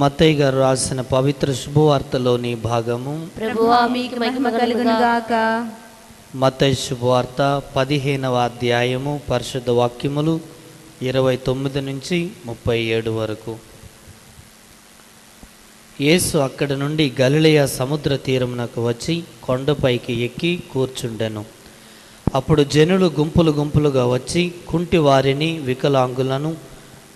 మత్తయ్య గారు రాసిన పవిత్ర శుభవార్తలోని భాగము. ప్రభువా మీకు మహిమ కలుగును గాక. మత్తయి శుభవార్త పదిహేనవ అధ్యాయము పరిశుద్ధ వాక్యములు ఇరవై తొమ్మిది నుంచి ముప్పై ఏడు వరకు. యేసు అక్కడి నుండి గలిలయ సముద్ర తీరమునకు వచ్చి కొండపైకి ఎక్కి కూర్చుండెను. అప్పుడు జనులు గుంపులు గుంపులుగా వచ్చి కుంటి వారిని వికలాంగులను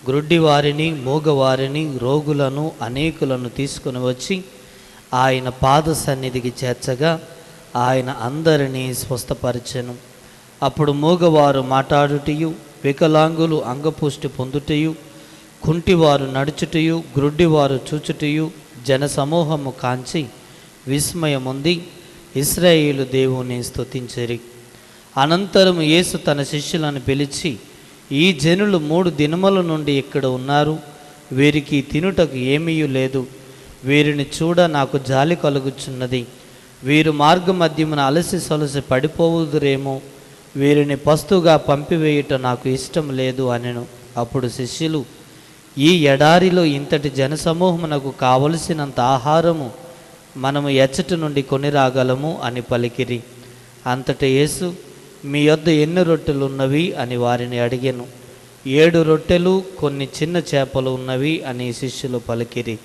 గ్రుడ్డి వారిని మూగవారిని రోగులను అనేకులను తీసుకుని వచ్చి ఆయన పాద సన్నిధికి చేర్చగా ఆయన అందరినీ స్వస్థపరిచెను. అప్పుడు మూగవారు మాట్లాడుటయు వికలాంగులు అంగపుష్టి పొందుటయు కుంటివారు నడుచుటయు గ్రుడ్డివారు చూచుటయు జనసమూహము కాంచి విస్మయముంది ఇస్రాయేలు దేవుని స్తుతించరి. అనంతరం యేసు తన శిష్యులను పిలిచి ఈ జనులు మూడు దినముల నుండి ఇక్కడ ఉన్నారు. వీరికి తినుటకు ఏమీ లేదు. వీరిని చూడ నాకు జాలి కలుగుచున్నది. వీరు మార్గ మధ్యమున అలసి సొలసి పడిపోవుదురేమో. వీరిని పస్తుగా పంపివేయుట నాకు ఇష్టం లేదు అనెను. అప్పుడు శిష్యులు ఈ ఎడారిలో ఇంతటి జనసమూహమునకు కావలసినంత ఆహారము మనము ఎచ్చటి నుండి కొని రాగలము అని పలికిరి. అంతట యేసు మీ యొద్ద ఎన్ని రొట్టెలు ఉన్నవి అని వారిని అడిగాను. ఏడు రొట్టెలు కొన్ని చిన్న చేపలు ఉన్నవి అని శిష్యులు పలికిరి.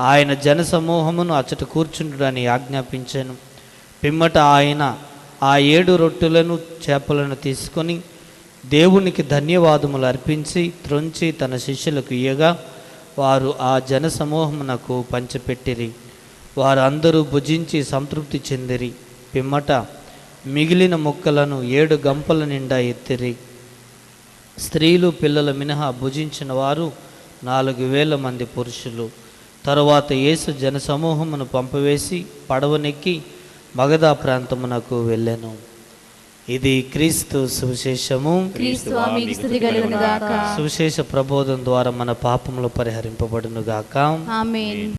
ఆయన జనసమూహమును అచ్చట కూర్చుంటుడని ఆజ్ఞాపించాను. పిమ్మట ఆయన ఆ ఏడు రొట్టెలను చేపలను తీసుకొని దేవునికి ధన్యవాదములు అర్పించి త్రొంచి తన శిష్యులకు ఇయ్యగా వారు ఆ జనసమూహమునకు పంచిపెట్టిరి. వారందరూ భుజించి సంతృప్తి చెందిరి. పిమ్మట మిగిలిన ముక్కలను ఏడు గంపల నిండా ఎత్తిరి. స్త్రీలు పిల్లల మినహా భుజించిన వారు నాలుగు వేల మంది పురుషులు. తరువాత యేసు జనసమూహమును పంపివేసి పడవనెక్కి మగధా ప్రాంతమునకు వెళ్ళెను. ఇది క్రీస్తు సువిశేషము. సువిశేష ప్రబోధం ద్వారా మన పాపములు పరిహరింపబడును గాక ఆమేన్.